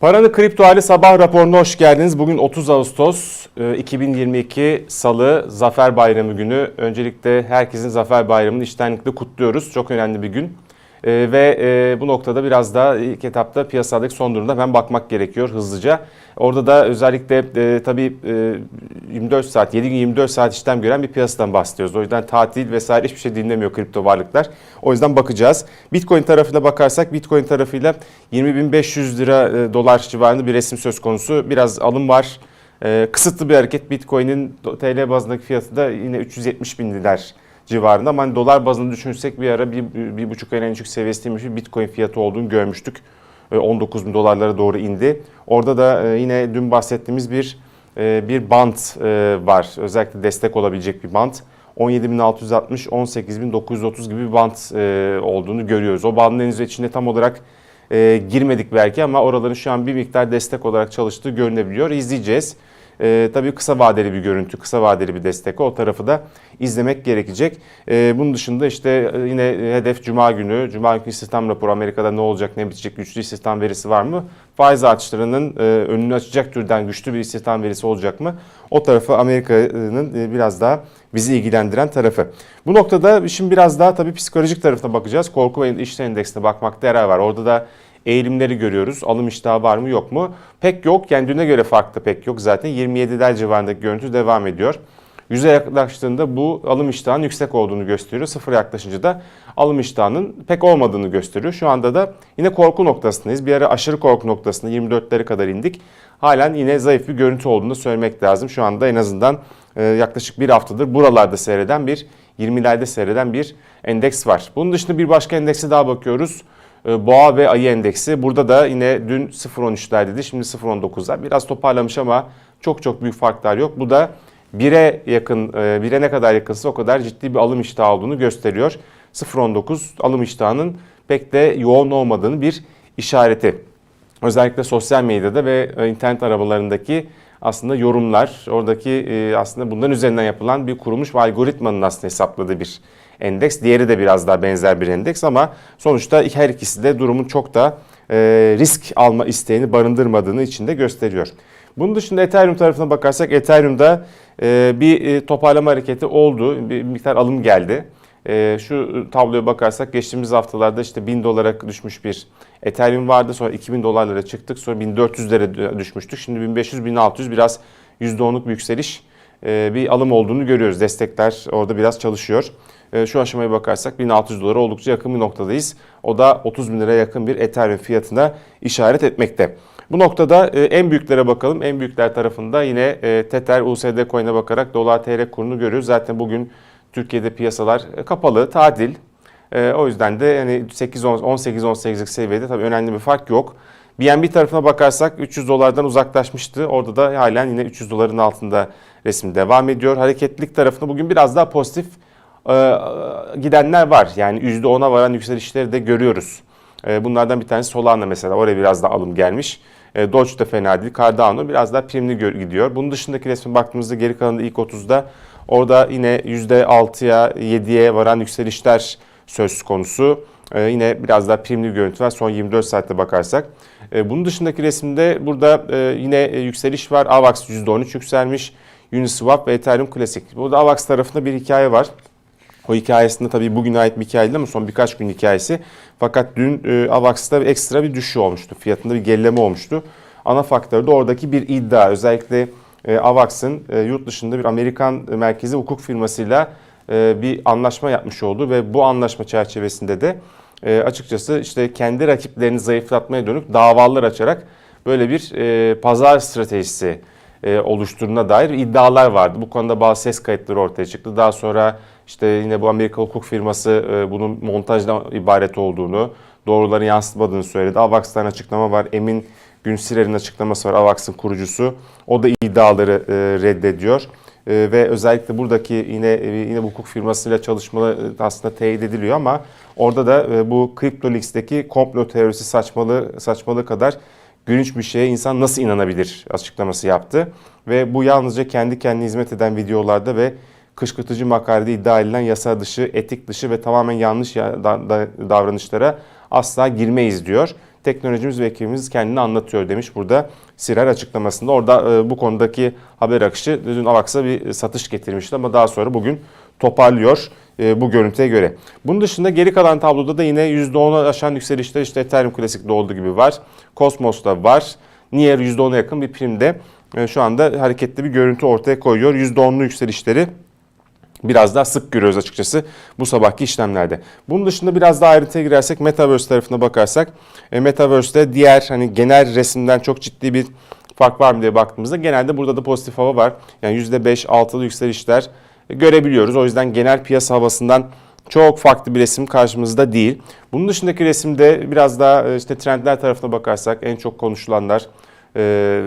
Paranı Kripto Hali Sabah raporuna hoş geldiniz. Bugün 30 Ağustos e, 2022 Salı Zafer Bayramı günü. Öncelikle herkesin Zafer Bayramı'nı içtenlikle kutluyoruz. Çok önemli bir gün. E, ve e, bu noktada biraz daha ilk etapta piyasadaki son durumda ben bakmak gerekiyor hızlıca. Orada da özellikle e, tabii e, 24 saat, 7 gün 24 saat işlem gören bir piyasadan bahsediyoruz. O yüzden tatil vesaire hiçbir şey dinlemiyor kripto varlıklar. O yüzden bakacağız. Bitcoin tarafına bakarsak Bitcoin tarafıyla 20.500 lira e, dolar civarında bir resim söz konusu. Biraz alım var. E, kısıtlı bir hareket. Bitcoin'in TL bazındaki fiyatı da yine 370 bin dolar civarında. Ama hani dolar bazında düşünürsek bir ara bir, bir buçuk ayın en düşük seviyesiymiş bir Bitcoin fiyatı olduğunu görmüştük. E, 19 bin dolarlara doğru indi. Orada da e, yine dün bahsettiğimiz bir e, bir band e, var. Özellikle destek olabilecek bir band. 17.660, 18.930 gibi bir band e, olduğunu görüyoruz. O bandın henüz içinde tam olarak girmedik belki ama oraların şu an bir miktar destek olarak çalıştığı görünebiliyor. İzleyeceğiz. E, tabii kısa vadeli bir görüntü, kısa vadeli bir destek. O tarafı da izlemek gerekecek. E, bunun dışında işte e, yine hedef Cuma günü. Cuma günü istihdam raporu Amerika'da ne olacak, ne bitecek, güçlü istihdam verisi var mı? Faiz artışlarının e, önünü açacak türden güçlü bir istihdam verisi olacak mı? O tarafı Amerika'nın e, biraz daha bizi ilgilendiren tarafı. Bu noktada şimdi biraz daha tabii psikolojik tarafına bakacağız. Korku ve işler endeksine bakmakta yarar var. Orada da eğilimleri görüyoruz. Alım iştahı var mı yok mu? Pek yok. Kendine göre farklı pek yok zaten. 27'ler civarındaki görüntü devam ediyor. Yüze yaklaştığında bu alım iştahının yüksek olduğunu gösteriyor. Sıfır yaklaşınca da alım iştahının pek olmadığını gösteriyor. Şu anda da yine korku noktasındayız. Bir ara aşırı korku noktasında 24'lere kadar indik. Halen yine zayıf bir görüntü olduğunu söylemek lazım. Şu anda en azından e, yaklaşık bir haftadır buralarda seyreden bir 20'lerde seyreden bir endeks var. Bunun dışında bir başka endekse daha bakıyoruz. E, Boğa ve Ayı endeksi. Burada da yine dün 0.13'lerdeydi. Şimdi 0.19'lar. Biraz toparlamış ama çok çok büyük farklar yok. Bu da 1'e yakın, 1'e ne kadar yakınsa o kadar ciddi bir alım iştahı olduğunu gösteriyor. 0.19 alım iştahının pek de yoğun olmadığını bir işareti. Özellikle sosyal medyada ve e, internet arabalarındaki aslında yorumlar, oradaki e, aslında bunların üzerinden yapılan bir kurulmuş ve algoritmanın aslında hesapladığı bir endeks. Diğeri de biraz daha benzer bir endeks ama sonuçta her ikisi de durumun çok da e, risk alma isteğini barındırmadığını içinde gösteriyor. Bunun dışında Ethereum tarafına bakarsak Ethereum'da bir toparlama hareketi oldu. Bir miktar alım geldi. Şu tabloya bakarsak geçtiğimiz haftalarda işte 1000 dolara düşmüş bir Ethereum vardı. Sonra 2000 dolarlara çıktık. Sonra 1400'lere düşmüştük. Şimdi 1500-1600 biraz %10'luk bir yükseliş bir alım olduğunu görüyoruz. Destekler orada biraz çalışıyor. Şu aşamaya bakarsak 1600 dolara oldukça yakın bir noktadayız. O da 30 bin liraya yakın bir Ethereum fiyatına işaret etmekte. Bu noktada en büyüklere bakalım. En büyükler tarafında yine Tether, USD Coin'e bakarak dolar TL kurunu görüyoruz. Zaten bugün Türkiye'de piyasalar kapalı, tatil. O yüzden de yani 8 18 18'lik seviyede tabii önemli bir fark yok. BNB tarafına bakarsak 300 dolardan uzaklaşmıştı. Orada da halen yine 300 doların altında resim devam ediyor. Hareketlilik tarafında bugün biraz daha pozitif gidenler var. Yani %10'a varan yükselişleri de görüyoruz. Bunlardan bir tanesi Solana mesela. Oraya biraz da alım gelmiş. Doge de fena değil. Cardano biraz daha primli gidiyor. Bunun dışındaki resme baktığımızda geri kalanında ilk 30'da orada yine %6'ya 7'ye varan yükselişler söz konusu. Ee, yine biraz daha primli görüntü var son 24 saatte bakarsak. Ee, bunun dışındaki resimde burada e, yine yükseliş var. AVAX %13 yükselmiş. Uniswap ve Ethereum Classic. Burada AVAX tarafında bir hikaye var. O hikayesinde tabii bugüne ait bir hikaye değil ama son birkaç gün hikayesi. Fakat dün e, AVAX'ta ekstra bir düşüş olmuştu. Fiyatında bir gerileme olmuştu. Ana faktörü de oradaki bir iddia. Özellikle e, AVAX'ın e, yurt dışında bir Amerikan merkezi hukuk firmasıyla e, bir anlaşma yapmış oldu ve bu anlaşma çerçevesinde de e, açıkçası işte kendi rakiplerini zayıflatmaya dönük davalar açarak böyle bir e, pazar stratejisi e, oluşturduğuna dair iddialar vardı. Bu konuda bazı ses kayıtları ortaya çıktı. Daha sonra işte yine bu Amerika hukuk firması e, bunun montajdan ibaret olduğunu, doğruları yansıtmadığını söyledi. Avax'tan açıklama var. Emin Günsiler'in açıklaması var. Avax'ın kurucusu. O da iddiaları e, reddediyor. E, ve özellikle buradaki yine e, yine bu hukuk firmasıyla çalışmaları aslında teyit ediliyor ama orada da e, bu CryptoLeaks'teki komplo teorisi saçmalığı saçmalığı kadar gülünç bir şeye insan nasıl inanabilir açıklaması yaptı. Ve bu yalnızca kendi kendine hizmet eden videolarda ve kışkırtıcı makalede iddia edilen yasa dışı, etik dışı ve tamamen yanlış davranışlara asla girmeyiz diyor. teknolojimiz ve ekibimiz kendini anlatıyor demiş burada Sirer açıklamasında. Orada e, bu konudaki haber akışı dün Avax'a bir satış getirmişti ama daha sonra bugün toparlıyor e, bu görüntüye göre. Bunun dışında geri kalan tabloda da yine %10'u aşan yükselişler işte Ethereum klasikte olduğu gibi var. Cosmos'ta var. Nier %10'a yakın bir primde e, şu anda hareketli bir görüntü ortaya koyuyor. %10'lu yükselişleri biraz daha sık görüyoruz açıkçası bu sabahki işlemlerde. Bunun dışında biraz daha ayrıntıya girersek Metaverse tarafına bakarsak e, Metaverse'te diğer hani genel resimden çok ciddi bir fark var mı diye baktığımızda genelde burada da pozitif hava var. Yani %5-6'lı yükselişler görebiliyoruz. O yüzden genel piyasa havasından çok farklı bir resim karşımızda değil. Bunun dışındaki resimde biraz daha e, işte trendler tarafına bakarsak en çok konuşulanlar, e,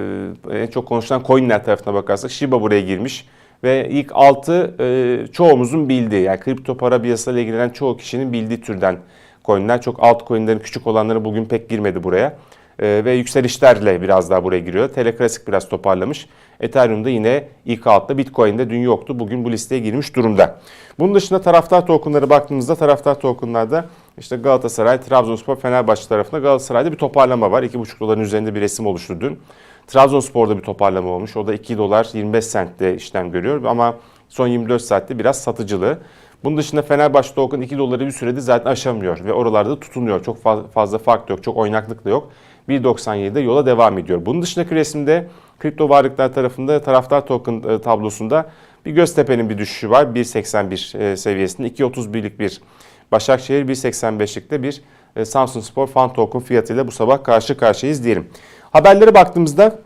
en çok konuşulan coinler tarafına bakarsak Shiba buraya girmiş. Ve ilk 6 e, çoğumuzun bildiği yani kripto para piyasasıyla ilgilenen çoğu kişinin bildiği türden coinler. Çok alt coinlerin küçük olanları bugün pek girmedi buraya. E, ve yükselişlerle biraz daha buraya giriyor. Teleclassic biraz toparlamış. Ethereum'da yine ilk altta Bitcoin'de dün yoktu. Bugün bu listeye girmiş durumda. Bunun dışında taraftar tokenları baktığımızda taraftar tokenlarda işte Galatasaray, Trabzonspor, Fenerbahçe tarafında Galatasaray'da bir toparlama var. 2,5 doların üzerinde bir resim oluştu dün. Trabzonspor'da bir toparlama olmuş. O da 2 dolar 25 sentte işlem görüyor ama son 24 saatte biraz satıcılı. Bunun dışında Fenerbahçe token 2 doları bir sürede zaten aşamıyor ve oralarda tutunuyor. Çok fazla fark yok, çok oynaklık da yok. 1.97'de yola devam ediyor. Bunun dışındaki resimde kripto varlıklar tarafında taraftar token e, tablosunda bir Göztepe'nin bir düşüşü var. 1.81 e, seviyesinde 2.31'lik bir Başakşehir 1.85'likte bir e, Samsun Spor fan token fiyatıyla bu sabah karşı karşıyayız diyelim. Haberlere baktığımızda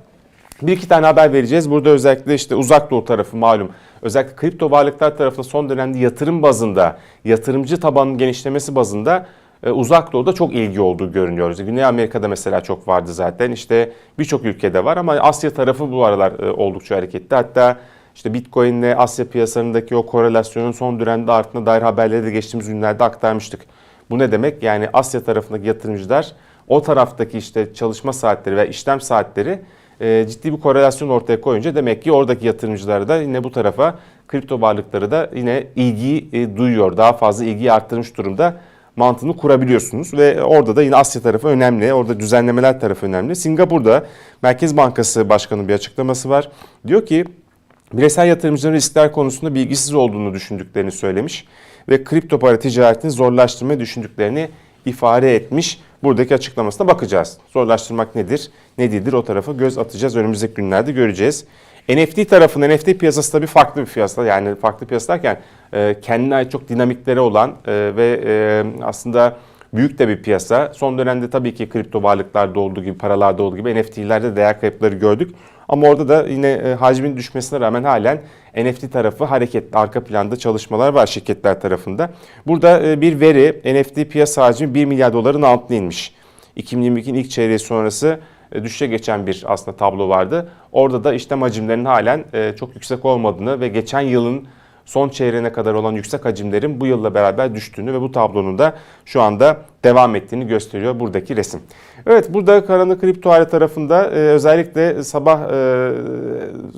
bir iki tane haber vereceğiz. Burada özellikle işte uzak doğu tarafı malum. Özellikle kripto varlıklar tarafında son dönemde yatırım bazında, yatırımcı tabanının genişlemesi bazında e, uzak doğuda çok ilgi olduğu görünüyor. Güney Amerika'da mesela çok vardı zaten. İşte birçok ülkede var ama Asya tarafı bu aralar e, oldukça hareketli. Hatta işte Bitcoin ile Asya piyasalarındaki o korelasyonun son dönemde arttığına dair haberleri de geçtiğimiz günlerde aktarmıştık. Bu ne demek? Yani Asya tarafındaki yatırımcılar o taraftaki işte çalışma saatleri ve işlem saatleri e, ciddi bir korelasyon ortaya koyunca demek ki oradaki yatırımcılar da yine bu tarafa kripto varlıkları da yine ilgi e, duyuyor. Daha fazla ilgiyi arttırmış durumda mantığını kurabiliyorsunuz ve orada da yine Asya tarafı önemli. Orada düzenlemeler tarafı önemli. Singapur'da Merkez Bankası Başkanı'nın bir açıklaması var. Diyor ki bireysel yatırımcıların riskler konusunda bilgisiz olduğunu düşündüklerini söylemiş ve kripto para ticaretini zorlaştırmayı düşündüklerini ifade etmiş. Buradaki açıklamasına bakacağız. Zorlaştırmak nedir, ne değildir o tarafa göz atacağız. Önümüzdeki günlerde göreceğiz. NFT tarafında NFT piyasası tabii farklı bir piyasa. Yani farklı piyasa derken e, kendine ait çok dinamikleri olan e, ve e, aslında büyük de bir piyasa. Son dönemde tabii ki kripto varlıklarda olduğu gibi, paralarda olduğu gibi NFT'lerde değer kayıpları gördük. Ama orada da yine e, hacmin düşmesine rağmen halen NFT tarafı hareketli. Arka planda çalışmalar var şirketler tarafında. Burada e, bir veri NFT piyasa hacmi 1 milyar doların altına inmiş. 2022'nin ilk çeyreği sonrası e, düşüşe geçen bir aslında tablo vardı. Orada da işlem hacimlerinin halen çok yüksek olmadığını ve geçen yılın son çeyreğine kadar olan yüksek hacimlerin bu yılla beraber düştüğünü ve bu tablonun da şu anda devam ettiğini gösteriyor buradaki resim. Evet burada karanlık kripto hali tarafında e, özellikle sabah e,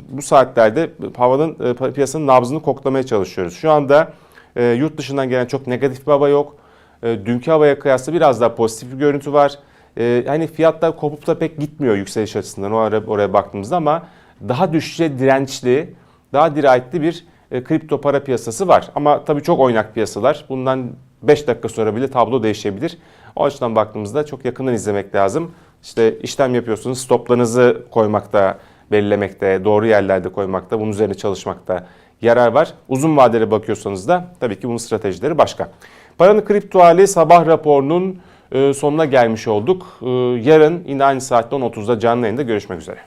bu saatlerde havanın e, piyasanın nabzını koklamaya çalışıyoruz. Şu anda e, yurt dışından gelen çok negatif bir hava yok. E, dünkü havaya kıyasla biraz daha pozitif bir görüntü var. E, hani fiyatlar kopup da pek gitmiyor yükseliş açısından oraya, oraya baktığımızda ama daha düşüşe dirençli, daha dirayetli bir e, kripto para piyasası var. Ama tabii çok oynak piyasalar. Bundan 5 dakika sonra bile tablo değişebilir. O açıdan baktığımızda çok yakından izlemek lazım. İşte işlem yapıyorsunuz, stoplarınızı koymakta, belirlemekte, doğru yerlerde koymakta, bunun üzerine çalışmakta yarar var. Uzun vadeli bakıyorsanız da tabii ki bunun stratejileri başka. Paranın kripto hali sabah raporunun e, sonuna gelmiş olduk. E, yarın yine aynı saatte 10.30'da canlı yayında görüşmek üzere.